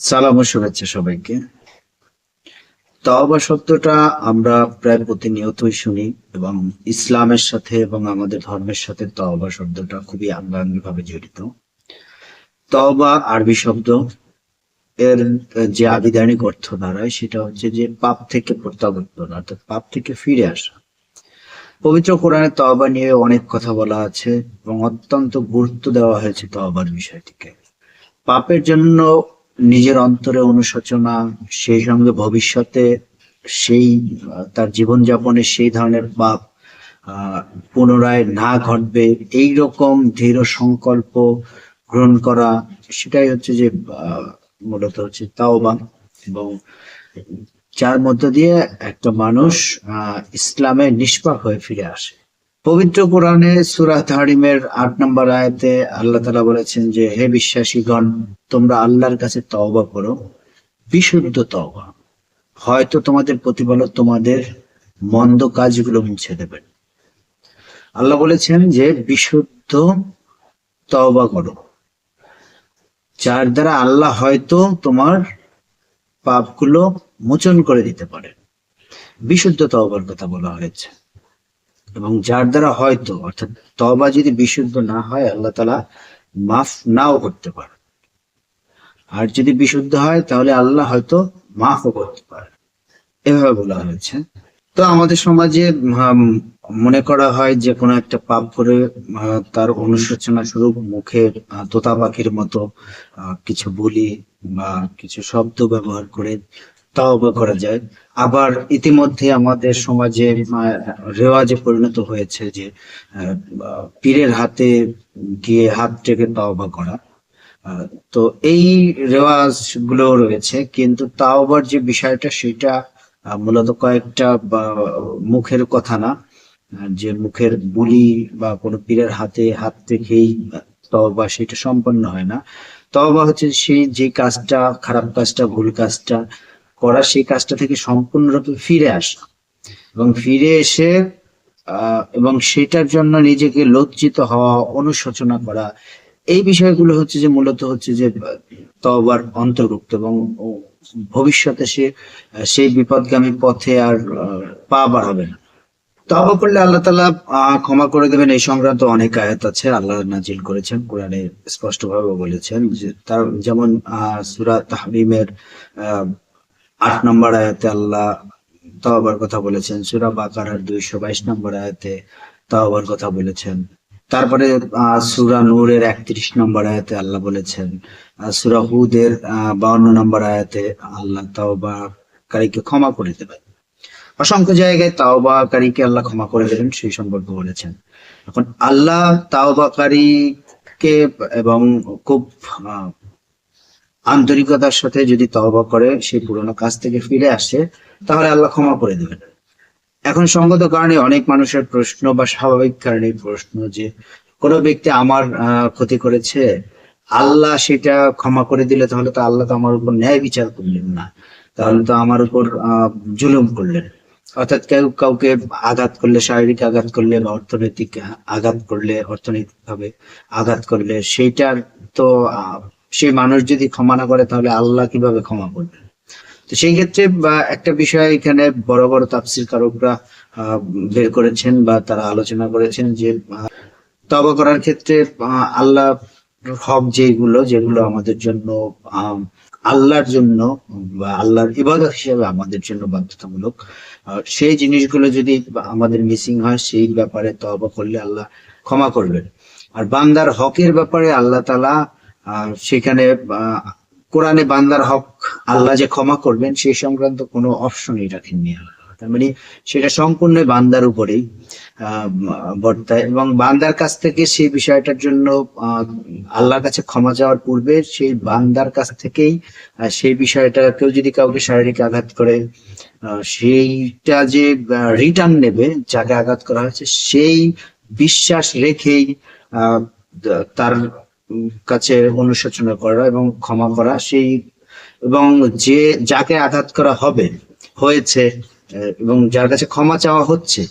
সালাম ও শুভেচ্ছা সবাইকে। তওবা শব্দটা আমরা প্রায় প্রতিনিয়তই শুনি এবং ইসলামের সাথে এবং আমাদের ধর্মের সাথে তওবা শব্দটা খুবই আঙ্গাঙ্গি ভাবে জড়িত। তওবা আরবি শব্দ এর যে আবিধানিক অর্থ দাঁড়ায় সেটা হচ্ছে যে পাপ থেকে প্রত্যাবর্তন, অর্থাৎ পাপ থেকে ফিরে আসা। পবিত্র কোরআনে তওবা নিয়ে অনেক কথা বলা আছে, এবং অত্যন্ত গুরুত্ব দেওয়া হয়েছে তওবার বিষয়টিকে। পাপের জন্য নিজের অন্তরে অনুশোচনা, সেই সঙ্গে ভবিষ্যতে সেই, তার জীবনযাপনে সেই ধরনের পাপ পুনরায় না ঘটবে এই রকম দৃঢ় সংকল্প গ্রহণ করা, সেটাই হচ্ছে যে মূলত হচ্ছে তাওবা এবং যার মধ্য দিয়ে একটা মানুষ ইসলামে নিষ্পাপ হয়ে ফিরে আসে। পবিত্র কোরআনে সুরা তাহরিমের আট নম্বর আয়াতে আল্লাহ তালা বলেছেন যে, হে বিশ্বাসীগণ, তোমরা আল্লাহর কাছে তওবা করো, বিশুদ্ধ তওবা। হয়তো তোমাদের প্রতিপালক তোমাদের মন্দ কাজগুলো মুছে দেবেন। আল্লাহ বলেছেন যে, বিশুদ্ধ তওবা করো। যার দ্বারা আল্লাহ হয়তো তোমার পাপগুলো মোচন করে দিতে পারে। বিশুদ্ধ তওবার কথা বলা হয়েছে। এবং যার দ্বারা হয়তো, অর্থাৎ তবা যদি বিশুদ্ধ না হয়, আল্লাহ তালা মাফ নাও করতে পারে। আর যদি বিশুদ্ধ হয়, তাহলে আল্লাহ হয়তো মাফও করতে পারে। এভাবে বলা হয়েছে। তো আমাদের সমাজে মনে করা হয় যে কোনো একটা পাপ করে তার অনুশোচনা স্বরূপ মুখের তোতা পাখির মতো কিছু বলি বা কিছু শব্দ ব্যবহার করে তাওবা করা যায়। আবার ইতিমধ্যে আমাদের সমাজে রেওয়াজে পরিণত হয়েছে যে পীরের হাতে গিয়ে হাত টেকে তাওবা করা। তো এই রেওয়াজগুলো রয়েছে, কিন্তু তাওবার যে বিষয়টা, সেটা মূলত কয়েকটা মুখের কথা না। যে মুখের বুলি বা কোনো পীরের হাতে হাত রেখেই তওবা সেটা সম্পন্ন হয় না। তবা হচ্ছে সেই যে কাজটা, খারাপ কাজটা, ভুল কাজটা করা, সেই কাজটা থেকে সম্পূর্ণরূপে ফিরে আসা। এবং ফিরে এসে এবং সেটার জন্য নিজেকে লজ্জিত হওয়া, অনুশোচনা করা, এই বিষয়গুলো হচ্ছে যে মূলত হচ্ছে যে তবার অন্তর্ভুক্ত এবং ভবিষ্যতে সে, সেই বিপদগামী পথে আর পা বাড়াবে না। তওবা করলে আল্লাহ তালা ক্ষমা করে দেবেন। এই সংক্রান্ত অনেক আয়াত আছে, আল্লাহ নাজিল করেছেন, কোরআনে স্পষ্ট ভাবে বলেছেন তার, যেমন সুরা তাহরিমের আট নম্বর আয়াতে আল্লাহ তাওবার কথা বলেছেন, সুরা বাকারার দুইশো বাইশ নম্বর আয়াতে তাওবার কথা বলেছেন। তারপরে সুরা নূরের একত্রিশ নম্বর আয়াতে আল্লাহ বলেছেন সুরা হুদের বাউন্ন নম্বর আয়াতে আল্লাহ তাওবাকারীকে ক্ষমা করে দেবেন। অসংখ্য জায়গায় তাওবাকারীকে আল্লাহ ক্ষমা করে দেবেন সেই সম্পর্কে বলেছেন। এখন আল্লাহ তাওবাকারীকে এবং খুব আন্তরিকতার সাথে যদি তওবা করে সেই পুরোনো কাজ থেকে ফিরে আসে তাহলে আল্লাহ ক্ষমা করে দেবেন। এখন সঙ্গত কারণে অনেক মানুষের প্রশ্ন বা স্বাভাবিক কারণে প্রশ্ন যে কোনো ব্যক্তি আমার ক্ষতি করেছে আল্লাহ সেটা ক্ষমা করে দিলে তাহলে তো আল্লাহ তো আমার উপর ন্যায় বিচার করলেন না। তাহলে তো আমার উপর আহ, জুলুম করলেন। অর্থাৎ কেউ কাউকে আঘাত করলে, শারীরিক আঘাত করলে বা অর্থনৈতিক আঘাত করলে অর্থনৈতিক ভাবে আঘাত করলে, সেইটার তো সেই মানুষ যদি ক্ষমা না করে, তাহলে আল্লাহ কীভাবে ক্ষমা করবেন তো সেই ক্ষেত্রে, বা একটা বিষয় এখানে বড় বড় তাফসির কারকরা বের করেছেন বা তারা আলোচনা করেছেন যে তবা করার ক্ষেত্রে আল্লাহ হক যেগুলো যেগুলো আমাদের জন্য আল্লাহর জন্য বা আল্লাহর ইবাদত হিসেবে আমাদের জন্য বাধ্যতামূলক। সেই জিনিসগুলো যদি আমাদের মিসিং হয়, সেই ব্যাপারে তবা করলে আল্লাহ ক্ষমা করবেন। আর বান্দার হকের ব্যাপারে আল্লাহ তালা সেখানে কোরআনে বান্দার হক আল্লাহ যে ক্ষমা করবেন সেই সংক্রান্ত কোনো অপশনই রাখেননি আল্লাহ। তার মানে সেটা সম্পূর্ণ বান্দার উপরেই বর্তায়। এবং বান্দার কাছ থেকে সেই বিষয়টার জন্য আল্লাহর কাছে ক্ষমা চাওয়ার পূর্বে সেই বান্দার কাছ থেকেই সেই বিষয়টা কেউ যদি কাউকে শারীরিক আঘাত করে সেইটা যে রিটার্ন নেবে, যাকে আঘাত করা হয়েছে, সেই বিশ্বাস রেখেই তার কাছে অনুশোচনা করা এবং ক্ষমা করা, সেই, এবং যে, যাকে আঘাত করা হবে হয়েছে এবং যার কাছে ক্ষমা চাওয়া হচ্ছে,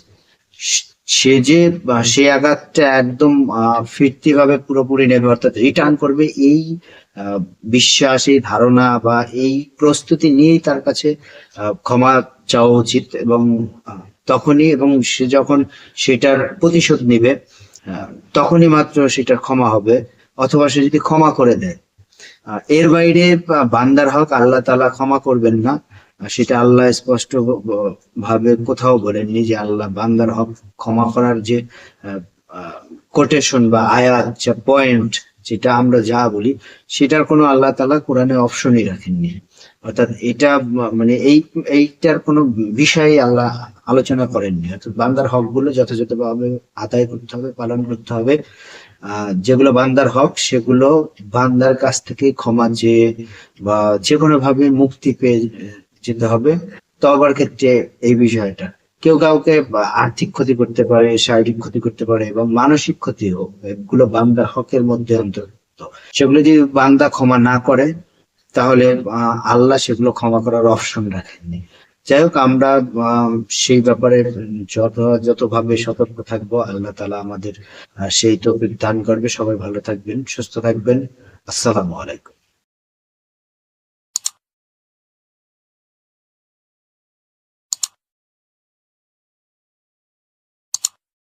সে- যে সে আঘাতটা একদম ফিরতি ভাবে পুরোপুরি নেবে, অর্থাৎ রিটার্ন করবে, এই বিশ্বাস, এই ধারণা বা এই প্রস্তুতি নিয়েই তার কাছে ক্ষমা চাওয়া উচিত এবং তখনই এবং সে যখন সেটার প্রতিশোধ নিবে তখনই মাত্র সেটার ক্ষমা হবে, অথবা সে যদি ক্ষমা করে দেয়। এর বাইরে বান্দার হক আল্লাহ তালা ক্ষমা করবেন না। সেটা আল্লাহ স্পষ্ট ভাবে কোথাও বলেননি যে আল্লাহ বান্দার হক ক্ষমা করার যে কোটেশন বা আয়াত, যে পয়েন্ট যেটা আমরা যা বলি, সেটার কোনো আল্লাহ তালা কোরআনে অপশনই রাখেননি। অর্থাৎ এটা মানে এই, এইটার কোনো বিষয়ে আল্লাহ আলোচনা করেননি। অর্থাৎ বান্দার হকগুলো যথাযথভাবে আদায় করতে হবে, পালন করতে হবে। যেগুলো বান্দার হক, সেগুলো বান্দার কাছ থেকে ক্ষমা চেয়ে বা যে কোনো ভাবে মুক্তি পেয়ে যেতে হবে। তবার ক্ষেত্রে এই বিষয়টা। কেউ কাউকে আর্থিক ক্ষতি করতে পারে, শারীরিক ক্ষতি করতে পারে এবং মানসিক ক্ষতি এগুলো বান্দার হকের মধ্যে অন্তর্ভুক্ত। সেগুলো যদি বান্দা ক্ষমা না করে, তাহলে আল্লাহ সেগুলো ক্ষমা করার অপশন রাখেননি। যাই হোক, আমরা সেই ব্যাপারে যত ভাবে সতর্ক থাকব, আল্লাহ তালা আমাদের সেই তৌফিক দান করবে। সবাই ভালো থাকবেন, সুস্থ থাকবেন। আসসালামু আলাইকুম।